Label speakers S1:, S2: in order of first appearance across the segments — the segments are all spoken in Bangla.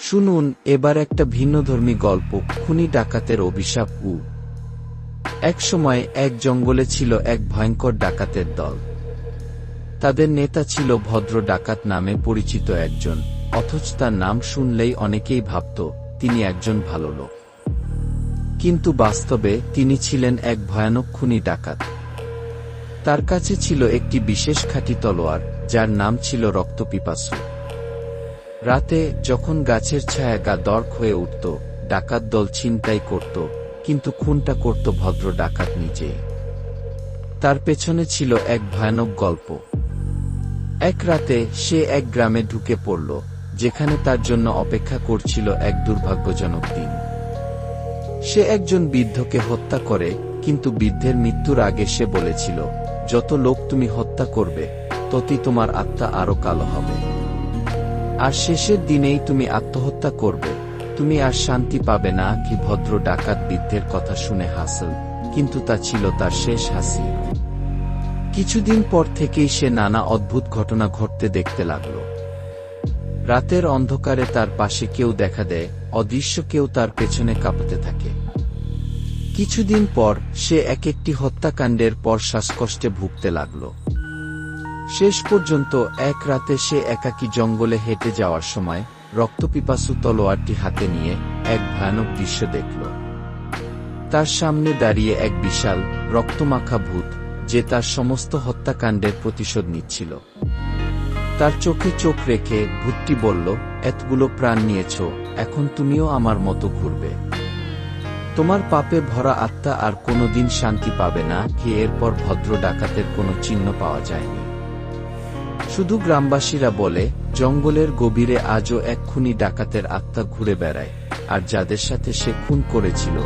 S1: শুনুন, এবার একটা ভিন্নধর্মী গল্প, খুনি ডাকাতের অভিশাপ উ। এক সময় এক জঙ্গলে ছিল এক ভয়ঙ্কর ডাকাতের দল। তাদের নেতা ছিল ভদ্র ডাকাত নামে পরিচিত একজন, অথচ তার নাম শুনলেই অনেকেই ভাবত, তিনি একজন ভালো লোক। কিন্তু বাস্তবে তিনি ছিলেন এক ভয়ানক খুনি ডাকাত। তার কাছে ছিল একটি বিশেষ খাঁটি তলোয়ার, যার নাম ছিল রক্তপিপাসু। রাতে যখন গাছের ছায়া গা দর্ক হয়ে উঠত, ডাকাত দল ছিনতাই করত, কিন্তু খুনটা করত ভদ্র ডাকাত নিজে। তার পেছনে ছিল এক ভয়ানক গল্প। এক রাতে সে এক গ্রামে ঢুকে পড়ল, যেখানে তার জন্য অপেক্ষা করছিল এক দুর্ভাগ্যজনক দিন। সে একজন বৃদ্ধকে হত্যা করে, কিন্তু বৃদ্ধের মৃত্যুর আগে সে বলেছিল, যত লোক তুমি হত্যা করবে, ততই তোমার আত্মা আরও কালো হবে। আর শেষের দিনেই তুমি আত্মহত্যা করবে। তুমি আর শান্তি পাবে না, কি ভদ্র ডাকাত বৃদ্ধের কথা শুনে হাসল, কিন্তু তা ছিল তার শেষ হাসি। কিছুদিন পর থেকেই সে নানা অদ্ভুত ঘটনা ঘটতে দেখতে লাগল। রাতের অন্ধকারে তার পাশে কেউ দেখা দেয়, অদৃশ্য কেউ তার পেছনে কাঁপতে থাকে। কিছুদিন পর সে এক একটি হত্যাকাণ্ডের পর শ্বাসকষ্টে ভুগতে লাগল। শেষ পর্যন্ত এক রাতে সে একাকী জঙ্গলে হেঁটে যাওয়ার সময় রক্তপিপাসু তলোয়ারটি হাতে নিয়ে এক ভয়ানক দৃশ্য দেখল। তার সামনে দাঁড়িয়ে এক বিশাল, রক্তমাখা ভূত, যে তার সমস্ত হত্যাকাণ্ডের প্রতিশোধ নিচ্ছিল। তার চোখে চোখ রেখে ভূতটি বলল, এতগুলো প্রাণ নিয়েছ, এখন তুমিও আমার মতো ঘুরবে। তোমার পাপে ভরা আত্মা আর কোনোদিন শান্তি পাবে না, কি এরপর ভদ্র ডাকাতের কোনো চিহ্ন পাওয়া যায়নি। শুধু গ্রামবাসীরা বলে, জঙ্গলের গভীরে আজও এক খুনি ডাকাতের আত্মা ঘুরে বেড়ায়, আর যাদের সাথে সে খুন করেছিল,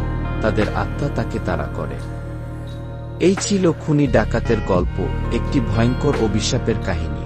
S1: তাদের আত্মা তাকে তাড়া করে। এই ছিল খুনি ডাকাতের গল্প, একটি ভয়ঙ্কর অভিশাপের কাহিনী।